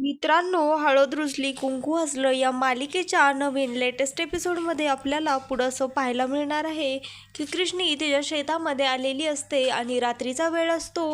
मित्रांनो हळद रुजली कुंकू हसलं या मालिकेच्या नवीन लेटेस्ट एपिसोडमध्ये आपल्याला पुढं असं पाहायला मिळणार आहे की कृष्णी तिच्या शेतामध्ये आलेली असते आणि रात्रीचा वेळ असतो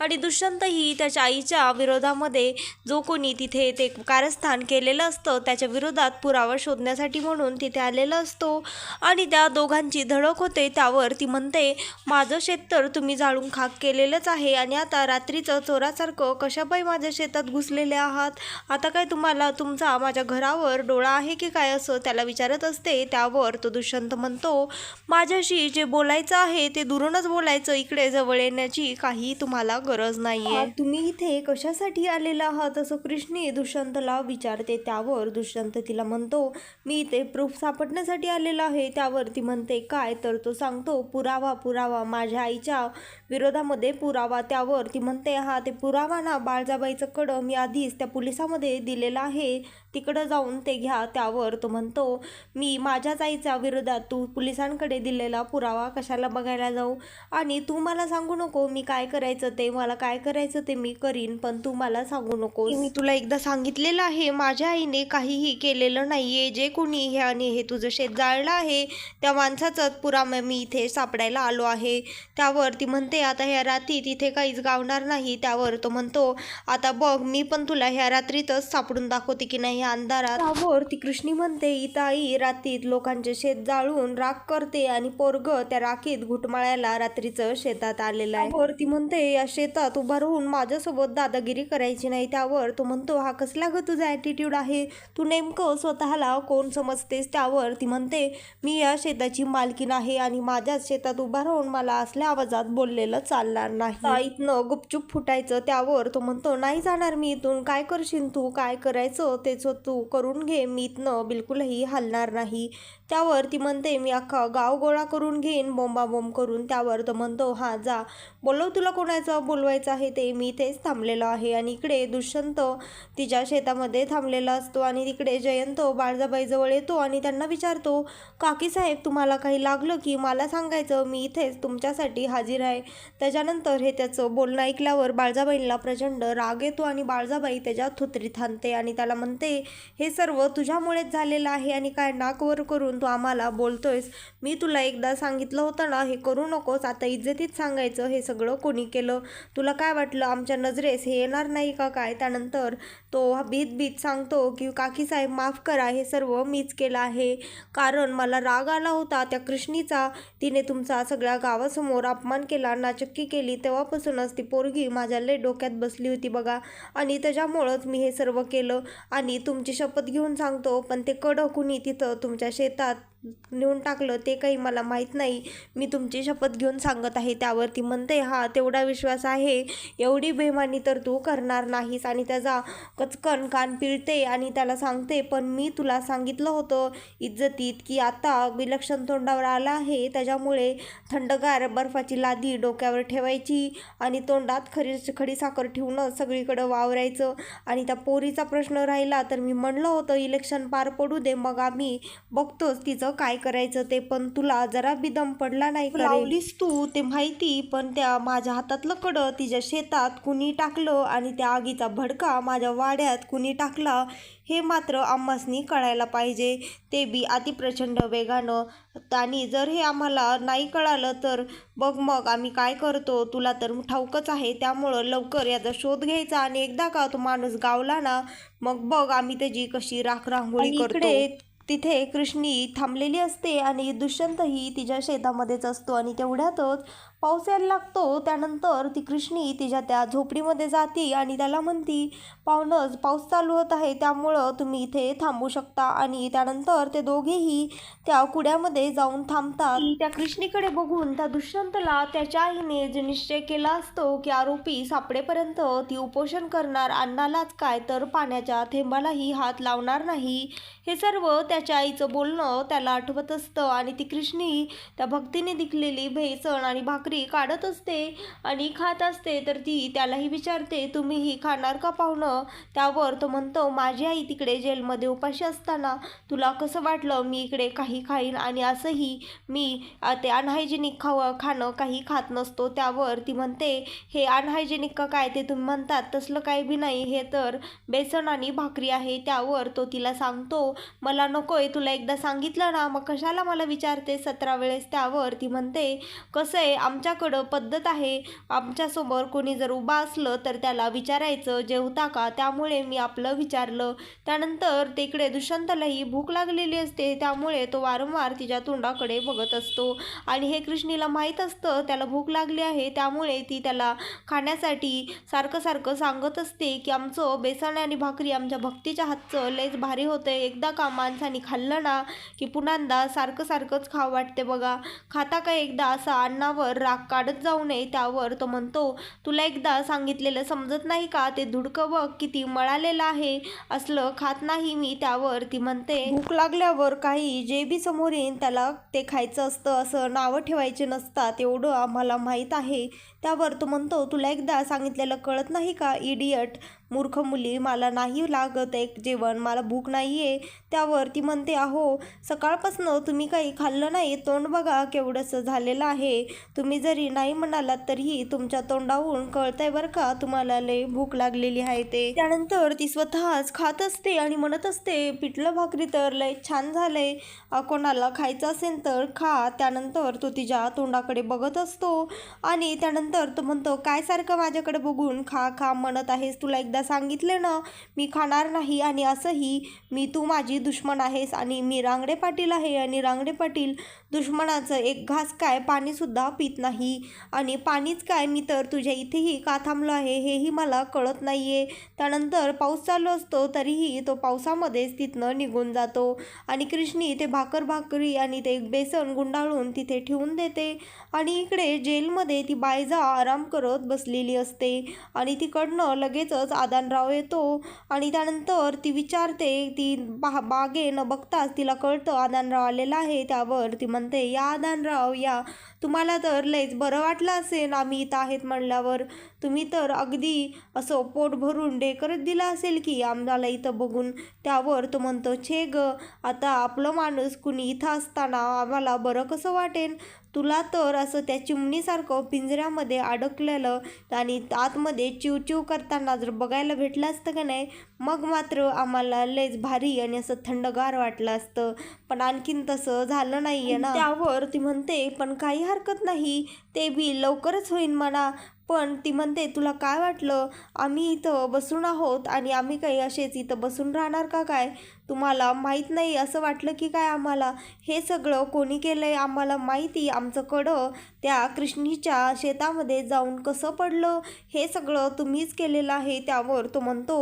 आणि दुष्यंतही त्याच्या आईच्या विरोधामध्ये जो कोणी तिथे ते कारस्थान केलेलं असतं त्याच्या विरोधात पुरावा शोधण्यासाठी म्हणून तिथे आलेला असतो आणि त्या दोघांची धडक होते. त्यावर ती म्हणते माझं शेत तर तुम्ही जाळून खाक केलेलंच आहे आणि आता रात्रीचं चोरासारखं कशापाई माझ्या शेतात घुसलेले आहात? आता काय तुम्हाला तुमचा माझ्या घरावर डोळा आहे की काय असं त्याला विचारत असते त्यावर तो दुष्यंत म्हणतो माझ्याशी जे बोलायचं आहे ते दुरूनच बोलायचं इकडे जवळ येण्याची काही तुम्हाला गरज नाहीये. तुम्ही इथे कशासाठी आलेला आहात असं कृष्णी दुष्यंतला विचारते. त्यावर दुष्यंत तिला म्हणतो मी इथे प्रूफ सापडण्यासाठी आलेला आहे. त्यावर ती म्हणते काय? तर तो सांगतो पुरावा पुरावा माझ्या आईच्या विरोधामध्ये पुरावा. त्यावर ती म्हणते हा ते पुरावा ना बाळजाबाईचं कडं. मी आधीच त्या पोलिसामध्ये दिलेला आहे. तिकडं जाऊन ते घ्या त्यावर तो म्हणतो मी माझ्याच आईच्या विरोधात तू पोलिसांकडे दिलेला पुरावा कशाला बघायला जाऊ? आणि तू मला सांगू नको मी काय करायचं ते मला काय करायचं ते मी करीन पण तू मला सांगू नको मी तुला एकदा सांगितलेलं आहे माझ्या आईने काहीही केलेलं नाहीये जे कोणी हे आणि हे तुझं शेत जाळलं आहे त्या माणसाचाच पुरावा मी इथे सापडायला आलो आहे. त्यावर ती म्हणते आता ह्या रात्री तिथे काहीच गावणार नाही. त्यावर तो म्हणतो आता बघ मी पण तुला ह्या रात्रीतच सापडून दाखवते की नाही या अंधारात. त्यावर ती कृष्णी म्हणते इताई रात्रीत लोकांचे शेत जाळून राख करते आणि पोरग त्या राखीत घुटमाळ्याला रात्रीचं शेतात आलेलं आहे. त्यावर ती म्हणते या शेतात उभा राहून माझ्यासोबत दादागिरी करायची नाही त्यावर तो म्हणतो हा कसला ग तुझा ॲटिट्यूड आहे? तू नेमकं स्वतःला कोण समजतेस? त्यावर ती म्हणते मी या शेताची मालकीण आहे आणि माझ्याच शेतात उभा राहून मला असल्या आवाजात बोललेलं चालणार नाही. इथनं गुपचूप फुटायचं त्यावर तो म्हणतो नाही जाणार मी इथून. काय करशील तू? काय करायचं? तेच तू करून घे मी इथनं बिलकुलही हलणार नाही. त्यावर ती म्हणते मी अख्खा गाव गोळा करून घेईन बोंबाबोंब करून. त्यावर तो म्हणतो हां जा. बोलव तुला कोणाचं बोलवायचं आहे ते. मी इथेच थांबलेलो आहे आणि इकडे दुष्यंत तिच्या शेतामध्ये थांबलेला असतो आणि तिकडे जयंत बाळजाबाईजवळ येतो आणि त्यांना विचारतो काकीसाहेब तुम्हाला काही लागलं की मला सांगायचं? मी इथेच तुमच्यासाठी हाजीर आहे. त्याच्यानंतर हे त्याचं बोलणं ऐकल्यावर बाळजाबाईंना प्रचंड राग येतो आणि बाळजाबाई त्याच्या थुत्रीत थांबते आणि त्याला म्हणते हे सर्व तुझ्यामुळेच झालेलं आहे आणि काय नाकवर करून तू आम्हाला बोलतोयस. मी तुला एकदा सांगितलं होतं ना हे करू नकोस आता इज्जतीत सांगायचं हे सगळं कोणी केलं? तुला काय वाटलं आमच्या नजरेस हे येणार नाही का काय? त्यानंतर तो भीत भीत सांगतो की काकी साहेब माफ करा हे सर्व मीच केलं आहे. कारण मला राग आला होता त्या कृष्णीचा. तिने तुमचा सगळ्या गावासमोर अपमान केला नाचक्की केली. तेव्हापासूनच ती पोरगी माझ्या लय डोक्यात बसली होती बघा. आणि त्याच्यामुळंच मी हे सर्व केलं आणि तुमची शपथ घेऊन सांगतो पण ते कडं कुणी तिथं तुमच्या शेतात. नेऊन टाकलं ते काही मला माहीत नाही. मी तुमची शपथ घेऊन सांगत आहे त्यावर ती म्हणते हा तेवढा विश्वास आहे. एवढी बेमानी तर तू करणार नाहीस. आणि त्याचा कचकन कान पिळते आणि त्याला सांगते पण मी तुला सांगितलं होतं इज्जतीत की आता विलक्षण तोंडावर आला आहे. त्याच्यामुळे थंडगार बर्फाची लादी डोक्यावर ठेवायची आणि तोंडात खरी खडी साखर ठेवणं सगळीकडं वावरायचं. आणि त्या पोरीचा प्रश्न राहिला तर मी म्हणलं होतं इलेक्शन पार पडू दे मग आम्ही बघतोच तिचं काय करायचं ते पण तुला जरा बी दम पडला नाही? लावलीस तू ते माहिती पण त्या माझ्या हातातलं कडं तिच्या शेतात कुणी टाकलं आणि त्या आगीचा भडका माझ्या वाड्यात कुणी टाकला हे मात्र आम्हासनी कळायला पाहिजे. ते बी अतिप्रचंड वेगानं. आणि जर हे आम्हाला नाही कळालं तर बघ मग आम्ही काय करतो. तुला तर ठाऊकच आहे त्यामुळं लवकर याचा शोध घ्यायचा आणि एकदा का तो माणूस गावला ना मग बघ आम्ही त्याची कशी राख रांगोळी करतो. तिथे कृष्णी थांबलेली असते आणि दुष्यंतही तिच्या शेतामध्येच असतो आणि तेवढ्यातच पाऊस यायला लागतो. त्यानंतर ती कृष्णी तिच्या त्या झोपडीमध्ये जाते आणि त्याला म्हणती पाहुणच पाऊस चालू होत आहे त्यामुळं तुम्ही इथे थांबू शकता. आणि त्यानंतर ते दोघेही त्या कुड्यामध्ये जाऊन थांबतात. त्या कृष्णीकडे बघून त्या दुष्यंतला त्याच्या आईने जे निश्चय केला असतो की आरोपी सापडेपर्यंत ती उपोषण करणार अन्नालाच काय तर पाण्याच्या थेंबालाही हात लावणार नाही. हे सर्व त्याच्या आईचं बोलणं त्याला आठवत असतं आणि ती कृष्णी त्या भक्तीने दिखलेली भेसण आणि भाकरी काढत असते आणि खात असते तर ती त्यालाही विचारते तुम्हीही खाणार का पाहुणं? त्यावर तो म्हणतो माझी आई तिकडे जेलमध्ये उपाशी असताना तुला कसं वाटलं मी इकडे काही खाईन आणि असंही मी ते अनहायजेनिक खावं खाणं काही खात नसतो? त्यावर ती म्हणते हे अनहायजेनिक का काय ते तुम्ही म्हणतात तसलं काही बी नाही हे तर बेसन आणि भाकरी आहे. त्यावर तो तिला सांगतो मला नको नकोय तुला एकदा सांगितलं ना मग कशाला मला विचारते सतरा वेळेस त्यावर? ती म्हणते कसं आहे आमच्याकडं पद्धत आहे. आमच्यासमोर कोणी जर उभा असलं तर त्याला विचारायचं जेवता का? त्यामुळे मी आपलं विचारलं. त्यानंतर तिकडे दुष्यंतलाही भूक लागलेली असते त्यामुळे तो वारंवार तिच्या तोंडाकडे बघत असतो. आणि हे कृष्णीला माहीत असतं त्याला भूक लागली आहे त्यामुळे ती त्याला खाण्यासाठी सारखं सारखं सांगत असते की आमचं बेसन आणि भाकरी आमच्या भक्तीच्या हातचं लयच भारी होतं एकदा का माणसाने खाल्लं ना की पुन्हांदा सारखं सारखंच खावं वाटते बघा. खाता का एकदा असा अन्नावर राग काढत जाऊ नये त्यावर तो म्हणतो तुला एकदा सांगितलेलं समजत नाही का? ते धुडकं बघ किती मळालेलं आहे. असलं खात नाही मी त्यावर ती म्हणते. भूक लागल्यावर काही जे बी समोर येईन त्याला ते खायचं असतं असं नावं ठेवायचे नसतात एवढं आम्हाला माहीत आहे. त्यावर तो म्हणतो तुला एकदा सांगितलेलं कळत नाही का इडियट? मूर्ख मुली मला नाही लागत एक जेवण मला भूक नाही आहे त्यावर ती म्हणते अहो सकाळपासनं तुम्ही काही खाल्लं नाही तोंड बघा केवढंसं झालेलं आहे. तुम्ही जरी नाही म्हणालात तरीही तुमच्या तोंडाहून कळतंय बरं का तुम्हाला लय भूक लागलेली आहे ते. त्यानंतर ती स्वतःच खात असते आणि म्हणत असते पिठलं भाकरी तर लय छान झालंय. कोणाला खायचं असेल तर खा. त्यानंतर तो तिच्या तोंडाकडे बघत असतो आणि त्यानंतर तो म्हणतो काय सारखं माझ्याकडे बघून खा खा म्हणत आहेस तुला एकदा सांगितले ना मी खाणार नाही आणि असंही मी तू माझी दुश्मन आहेस आणि मी रांगडे पाटील आहे आणि रांगडे पाटील दुश्मनाचं एक घास काय पाणीसुद्धा पित नाही. आणि पाणीच काय? मी तर तुझ्या इथेही का थांबलो आहे हेही मला कळत नाही आहे त्यानंतर पाऊस चालू असतो तरीही तो पावसामध्येच तिथनं निघून जातो. आणि कृष्णी ते भाकर भाकरी आणि ते बेसन गुंडाळून तिथे ठेवून देते. आणि इकडे जेलमध्ये ती बायजा आराम करत बसलेली असते. आणि तिकडनं लगेचच आदानराव येतो आणि त्यानंतर ती विचारते ती बा बागे न बघताच तिला कळतं आदानराव आलेला आहे. त्यावर ती म्हणते या आदानराव या. तुम्हाला तर लयच बरं वाटलं असेल. आम्ही इथं आहेत म्हणल्यावर तुम्ही तर अगदी असं पोट भरून ढेकरत दिला असेल की आम्हाला इथं बघून. त्यावर तो म्हणतो छे ग आता आपलं माणूस कुणी इथं असताना आम्हाला बरं कसं वाटेल तुला तर असं त्या चिमणीसारखं पिंजऱ्यामध्ये अडकलेलं आणि आतमध्ये चिवचिव करताना जर बघायला भेटलं असतं का नाही मग मात्र आम्हाला लयच भारी आणि असं थंडगार वाटलं असतं. पण आणखीन तसं झालं नाही आहे ना. त्यावर ती म्हणते पण काही हरकत नाही ते बी लवकरच होईन म्हणा. पण ती म्हणते तुला काय वाटलं? आम्ही इथं बसून आहोत आणि आम्ही काही असेच इथं बसून राहणार का काय? तुम्हाला माहीत नाही असं वाटलं की काय आम्हाला? हे सगळं कोणी केलं आहे आम्हाला माहिती. आमचं कडं त्या कृष्णीच्या शेतामध्ये जाऊन कसं पडलं? हे सगळं तुम्हीच केलेलं आहे त्यावर तो म्हणतो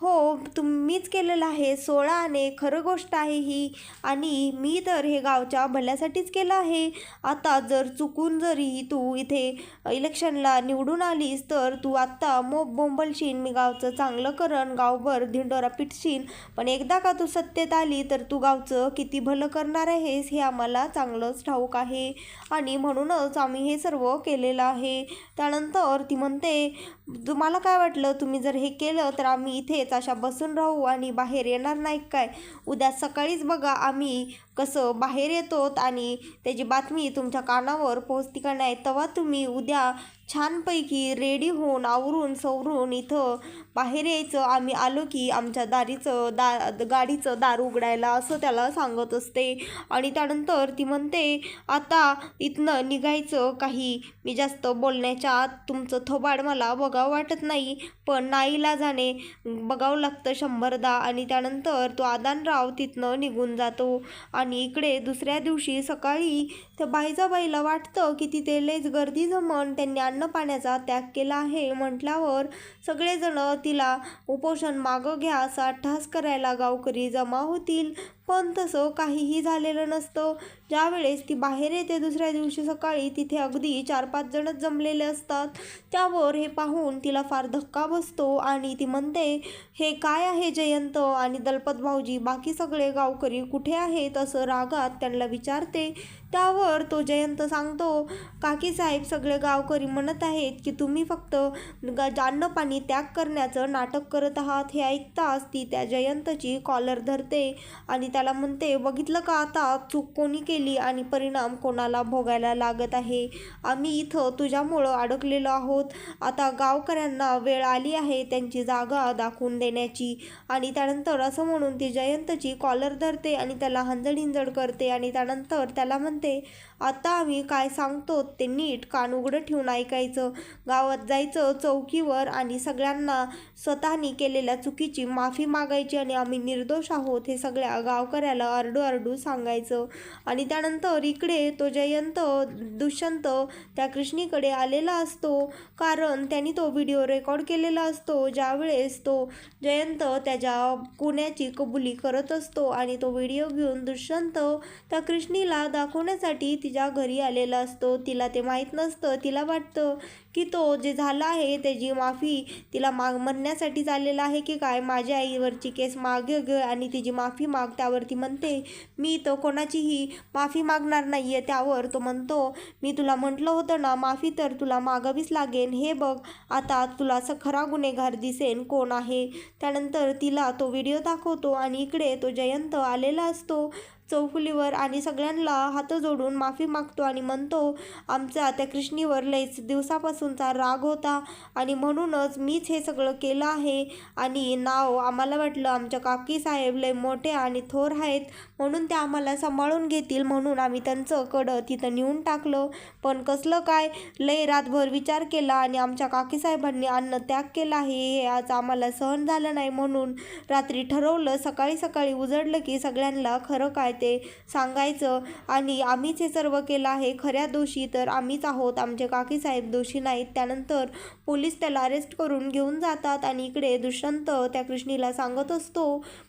हो तुम्हीच केलेलं आहे. सोळा आणे खरं गोष्ट आहे ही. आणि मी तर हे गावच्या भल्यासाठीच केलं आहे. आता जर चुकून जरी तू इथे इलेक्शनला निवडून आलीस तर तू आत्ता मोब बोंबलशीन. मी गावचं चांगलं करण गावभर धिंडोरा पिटशीन. पण एकदा का तू सत्तेत आली तर तू गावचं किती भलं करणार आहेस हे आम्हाला चांगलंच ठाऊक आहे. आणि म्हणूनच आम्ही हे सर्व केलेलं आहे. त्यानंतर ती म्हणते तुम्हाला काय वाटलं? तुम्ही जर हे केलं तर आम्ही इथेच अशा बसून राहू आणि बाहेर येणार नाही काय? उद्या सकाळीच बघा आम्ही कसं बाहेर येतो आणि त्याची बातमी तुमच्या कानावर पोहोचती का नाही? तेव्हा तुम्ही उद्या छानपैकी रेडी होऊन आवरून सवरून इथं बाहेर यायचं. आम्ही आलो की आमच्या दारीचं दा गाडीचं दार उघडायला असं त्याला सांगत असते. आणि त्यानंतर ती म्हणते आता इथनं निघायचं काही. मी जास्त बोलण्याच्या आत तुमचं थोबाड मला बघावं वाटत नाही. पण नाईला जाणे बघावं लागतं शंभरदा आणि त्यानंतर तो आदानराव तिथनं निघून जातो. आणि इकडे दुसऱ्या दिवशी सकाळी त्या बाईजाबाईला वाटतं की तिथे लईच गर्दी जमन त्यांनी अन्न पाण्याचा त्याग केला आहे म्हटल्यावर सगळेजण तिला उपोषण मागं घ्या असा अट्टहास करायला गावकरी जमा होतील. पण तसं काहीही झालेलं नसतं. ज्यावेळेस ती बाहेर येते दुसऱ्या दिवशी सकाळी तिथे अगदी चार पाच जणच जमलेले असतात. त्यावर हे पाहून तिला फार धक्का बसतो आणि ती म्हणते हे काय आहे जयंत आणि दलपत भाऊजी? बाकी सगळे गावकरी कुठे आहेत? असं रागात त्यांना विचारते. त्यावर तो जयंत सांगतो काकीसाहेब सगळे गावकरी म्हणत आहेत की तुम्ही फक्त ग पाणी त्याग करण्याचं नाटक करत आहात हे ऐकताच ती त्या जयंतची कॉलर धरते आणि त्याला म्हणते बघितलं का आता? चूक कोणी केली आणि परिणाम कोणाला भोगायला लागत आहे? आम्ही इथं तुझ्यामुळं अडकलेलो आहोत. आता गावकऱ्यांना वेळ आली आहे त्यांची जागा दाखवून देण्याची. आणि त्यानंतर असं म्हणून ती जयंतची कॉलर धरते आणि त्याला हंजड करते आणि त्यानंतर त्याला म्हणते आता आम्ही काय सांगतो ते नीट कान उघडं ठेवून ऐकायचं. गावात जायचं चौकीवर आणि सगळ्यांना स्वतःनी केलेल्या चुकीची माफी मागायची आणि आम्ही निर्दोष आहोत हे सगळ्या गावकऱ्याला आरडू आरडू सांगायचं. आणि त्यानंतर इकडे तो जयंत दुष्यंत त्या कृष्णीकडे आलेला असतो. कारण त्यांनी तो व्हिडिओ रेकॉर्ड केलेला असतो. ज्यावेळेस तो जयंत त्याच्या गुन्ह्याची कबुली करत असतो आणि तो व्हिडिओ घेऊन दुष्यंत त्या कृष्णीला दाखवण्यासाठी तिच्या घरी आलेला असतो. तिला ते माहीत नसतं. तिला वाटतं की तो जे झालं आहे त्याची माफी तिला माग म्हणण्यासाठी झालेला आहे की काय? माझ्या आईवरची केस मागे घे आणि तिची माफी माग त्यावरती म्हणते मी तर कोणाचीही माफी मागणार नाही आहे त्यावर तो म्हणतो मी तुला म्हटलं होतं ना माफी तर तुला मागावीच लागेल हे बघ आता तुला असं खरा गुन्हेगार दिसेन कोण आहे. त्यानंतर तिला तो व्हिडिओ दाखवतो आणि इकडे तो जयंत आलेला असतो. चौफुलीवर आणि सगळ्यांना हात जोडून माफी मागतो आणि म्हणतो आमचा त्या कृष्णीवर लयच दिवसापासूनचा राग होता आणि म्हणूनच मीच हे सगळं केलं आहे आणि नाव आम्हाला वाटलं आमच्या काकी साहेब लय मोठे आणि थोर आहेत म्हणून ते आम्हाला सांभाळून घेतील म्हणून आम्ही त्यांचं कडं तिथं नेऊन टाकलं. पण कसलं काय लय रातभर विचार केला आणि आमच्या काकीसाहेबांनी अन्न त्याग केला आहे हे आज आम्हाला सहन झालं नाही म्हणून रात्री ठरवलं सकाळी सकाळी उजडलं की सगळ्यांना खरं काय ते सांगायचं. आणि आम्हीच हे सर्व केलं आहे. खऱ्या दोषी तर आम्हीच आहोत. आमचे काकी साहेब दोषी नाहीत. त्यानंतर पोलीस त्याला अरेस्ट करून घेऊन जातात. आणि इकडे दुष्यंत त्या कृष्णीला सांगत असतो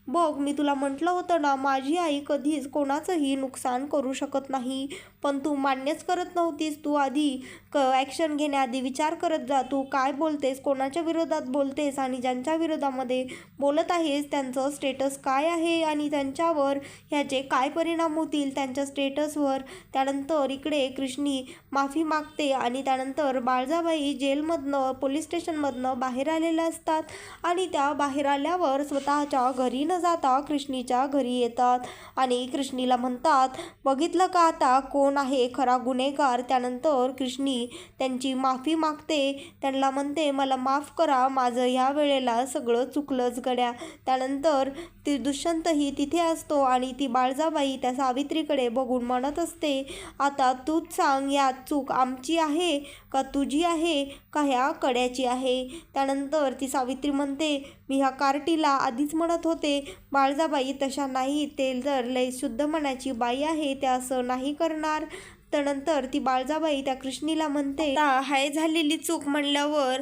बघ मी तुला म्हटलं होतं ना माझी आई कधीच कोणाचंही नुकसान करू शकत नाही. पण तू मान्यच करत नव्हतीस. तू आधी क ॲक्शन घेण्याआधी विचार करत जा. तू काय बोलतेस कोणाच्या विरोधात बोलतेस आणि ज्यांच्या विरोधामध्ये बोलत आहेस त्यांचं स्टेटस काय आहे आणि त्यांच्यावर ह्याचे काय परिणाम होतील? त्यांच्या स्टेटसवर त्यानंतर इकडे कृष्णी माफी मागते आणि त्यानंतर बाळजाबाई जेलमधनं पोलीस स्टेशनमधनं बाहेर आलेल्या असतात आणि त्या बाहेर आल्यावर स्वतःच्या घरी न जाता कृष्णीच्या घरी येतात. आणि कृष्णीला म्हणतात बघितलं का आता कोण आहे खरा गुन्हेगार? त्यानंतर कृष्णी त्यांची माफी मागते. त्यांना म्हणते मला माफ करा माझं ह्या वेळेला सगळं चुकलंच गड्या. त्यानंतर ती दुष्यंतही तिथे असतो आणि ती बाळजाबाई त्या सावित्रीकडे बघून म्हणत असते आता तूच सांग यात चूक आमची आहे का तुझी आहे का ह्या कड्याची आहे? त्यानंतर ती सावित्री म्हणते मी ह्या कार्टीला आधीच म्हणत होते बाळजाबाई तशा नाही ते जर लय शुद्ध मनाची बाई आहे त्या असं नाही करणार त्यानंतर ती बाळजाबाई त्या कृष्णीला म्हणते हाय झालेली चूक म्हणल्यावर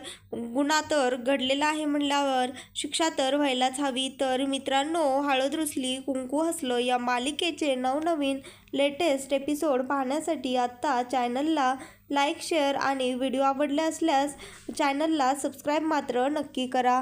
गुन्हा तर घडलेला आहे म्हणल्यावर शिक्षा तर व्हायलाच हवी. तर मित्रांनो हळद रुसली कुंकू हसलं या मालिकेचे नवनवीन लेटेस्ट एपिसोड पाहण्यासाठी आत्ता चॅनलला लाईक शेअर आणि व्हिडिओ आवडले असल्यास चॅनलला सबस्क्राईब मात्र नक्की करा.